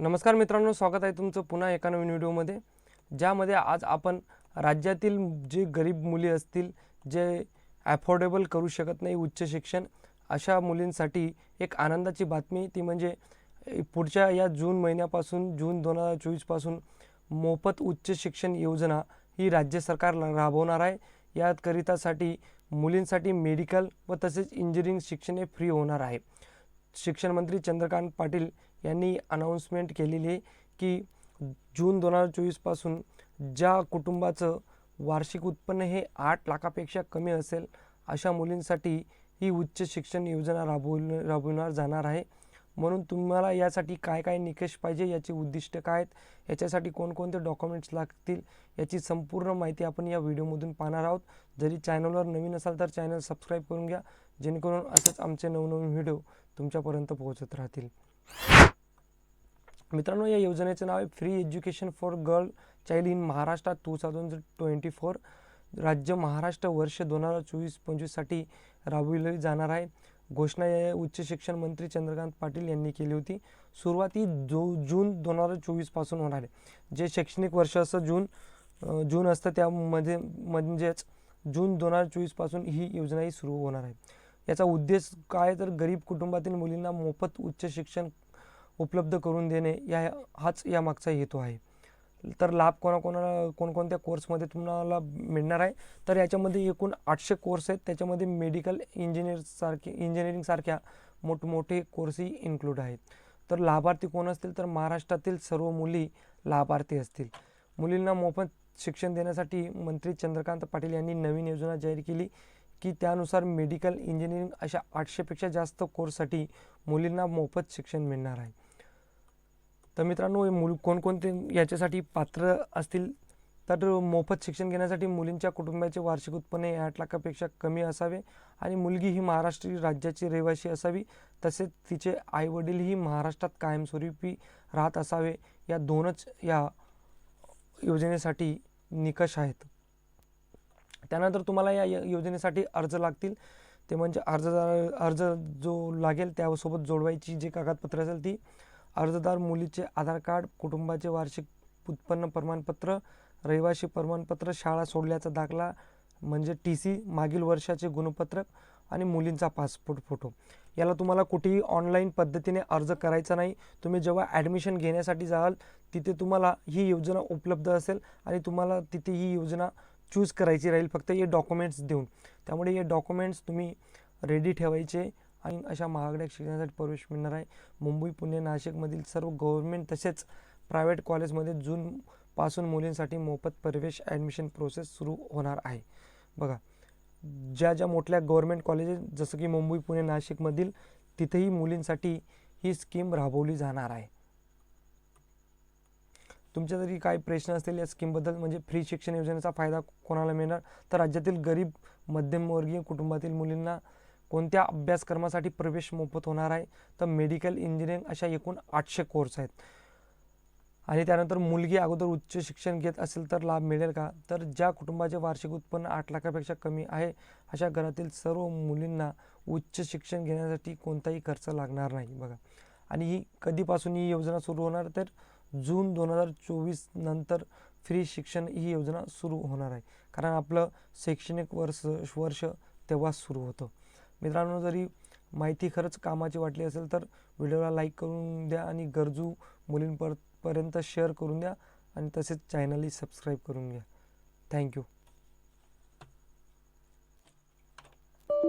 नमस्कार मित्रांनो स्वागत आहे तुमचं पुन्हा एका नवीन व्हिडिओमध्ये ज्यामध्ये आज आपण राज्यातील जे गरीब मुली असतील जे ॲफोर्डेबल करू शकत नाही उच्च शिक्षण अशा मुलींसाठी एक आनंदाची बातमी. ती म्हणजे पुढच्या या जून महिन्यापासून जून दोन हजार चोवीसपासून मोफत उच्च शिक्षण योजना ही राज्य सरकार राबवणार आहे. याकरितासाठी मुलींसाठी मेडिकल व तसेच इंजिनिअरिंग शिक्षण हे फ्री होणार आहे. शिक्षण मंत्री चंद्रकांत पाटील यांनी अनाऊन्समेंट केलेली आहे की जून दोन हजार चोवीसपासून ज्या कुटुंबाचं वार्षिक उत्पन्न हे आठ लाखापेक्षा कमी असेल अशा मुलींसाठी ही उच्च शिक्षण योजना राबवली राबविणार जाणार आहे. म्हणून तुम्हाला यासाठी काय काय निकष पाहिजे याची उद्दिष्ट काय आहेत याच्यासाठी कोणकोणते डॉक्युमेंट्स लागतील याची संपूर्ण माहिती आपण या व्हिडिओमधून पाहणार आहोत. जरी चॅनलवर नवीन असाल तर चॅनल सबस्क्राईब करून घ्या जेणेकरून असंच आमचे नवनवीन व्हिडिओ तुमच्यापर्यंत पोहोचत राहतील. मित्रांनो या योजनेचं नाव आहे free education for girl child in Maharashtra two thousand twenty four राज्य महाराष्ट्र वर्ष दोन हजार चोवीस पंचवीससाठी राबविली जाणार आहे. घोषणा या उच्च शिक्षण मंत्री चंद्रकांत पाटील यांनी केली होती. सुरुवात ही जो जून दोन हजार चोवीसपासून होणार आहे. जे शैक्षणिक वर्ष असं जून जून असतं त्यामध्ये म्हणजेच जून दोन हजार चोवीसपासून ही योजना ही सुरू होणार आहे. याचा उद्देश काय? तर गरीब कुटुंबातील मुलींना मोफत उच्च शिक्षण उपलब्ध करून देणे या हाच या मागचा हेतू आहे. तर लाभ कोणाकोणाला कोणकोणत्या कोर्समध्ये तुम्हाला मिळणार आहे? तर याच्यामध्ये एकूण आठशे कोर्स आहेत. त्याच्यामध्ये मेडिकल इंजिनियरसारखे इंजिनिअरिंगसारख्या मोठमोठे कोर्सही इन्क्लूड आहेत. तर लाभार्थी कोण असतील? तर महाराष्ट्रातील सर्व मुली लाभार्थी असतील. मुलींना मोफत शिक्षण देण्यासाठी मंत्री चंद्रकांत पाटील यांनी नवीन योजना जाहीर केली की त्यानुसार मेडिकल इंजिनिअरिंग अशा आठशेपेक्षा जास्त कोर्ससाठी मुलींना मोफत शिक्षण मिळणार आहे. तर मित्रांनो मुल कोणकोणते याच्यासाठी पात्र असतील? तर मोफत शिक्षण घेण्यासाठी मुलींच्या कुटुंबाचे वार्षिक उत्पन्न हे आठ लाखापेक्षा कमी असावे आणि मुलगी ही महाराष्ट्र राज्याची रहिवासी असावी तसेच तिचे आईवडीलही महाराष्ट्रात कायमस्वरूपी राहत असावे या दोनच या योजनेसाठी निकष आहेत. त्यानंतर तुम्हाला या य- योजनेसाठी अर्ज लागतील. ते म्हणजे अर्जदार अर्ज जो लागेल त्यासोबत जोडवायची जी कागदपत्र असेल ती अर्जदार मुलीचे आधार कार्ड कुटुंबाचे वार्षिक उत्पन्न प्रमाणपत्र रहिवासी प्रमाणपत्र शाळा सोडल्याचा दाखला म्हणजे टी सी मागील वर्षाचे गुणपत्रक आणि मुलींचा पासपोर्ट फोटो. याला तुम्हाला कुठेही ऑनलाईन पद्धतीने अर्ज करायचा नाही. तुम्ही जेव्हा ॲडमिशन घेण्यासाठी जाल तिथे तुम्हाला ही योजना उपलब्ध असेल आणि तुम्हाला तिथे ही योजना चूज करायची राहील फक्त हे डॉक्युमेंट्स देऊन. त्यामुळे हे डॉक्युमेंट्स तुम्ही रेडी ठेवायचे. आणि अशा महागड्या शिक्षणासाठी प्रवेश मिळणार आहे. मुंबई पुणे नाशिकमधील सर्व गव्हर्नमेंट तसेच प्रायव्हेट कॉलेजमध्ये जूनपासून मुलींसाठी मोफत प्रवेश ॲडमिशन प्रोसेस सुरू होणार आहे. बघा ज्या ज्या मोठल्या गव्हर्नमेंट कॉलेजेस जसं की मुंबई पुणे नाशिकमधील तिथेही मुलींसाठी ही स्कीम राबवली जाणार आहे. तुमच्या जरी काही प्रश्न असतील या स्कीमबद्दल म्हणजे फ्री शिक्षण योजनेचा फायदा कोणाला मिळणार? तर राज्यातील गरीब मध्यमवर्गीय कुटुंबातील मुलींना कोणत्या अभ्यासक्रमासाठी प्रवेश मोफत होणार आहे? तर मेडिकल इंजिनिअरिंग अशा एकूण आठशे कोर्स आहेत. आणि त्यानंतर मुलगी अगोदर उच्च शिक्षण घेत असेल तर लाभ मिळेल का? तर ज्या कुटुंबाचे वार्षिक उत्पन्न आठ लाखापेक्षा कमी आहे अशा घरातील सर्व मुलींना उच्च शिक्षण घेण्यासाठी कोणताही खर्च लागणार नाही. बघा. आणि ही कधीपासून ही योजना सुरू होणार? तर जून दोन हजार चोवीस नंतर फ्री शिक्षण ही योजना सुरू होणार आहे. कारण आपलं शैक्षणिक वर्ष वर्ष तेव्हाच सुरू होतं. मित्रांनो जरी माहिती खरंच कामाची वाटली असेल तर व्हिडिओला लाईक करून द्या आणि गरजू मुलींपर्यंत शेअर करून द्या आणि तसेच चॅनलही सबस्क्राईब करून घ्या. थँक्यू.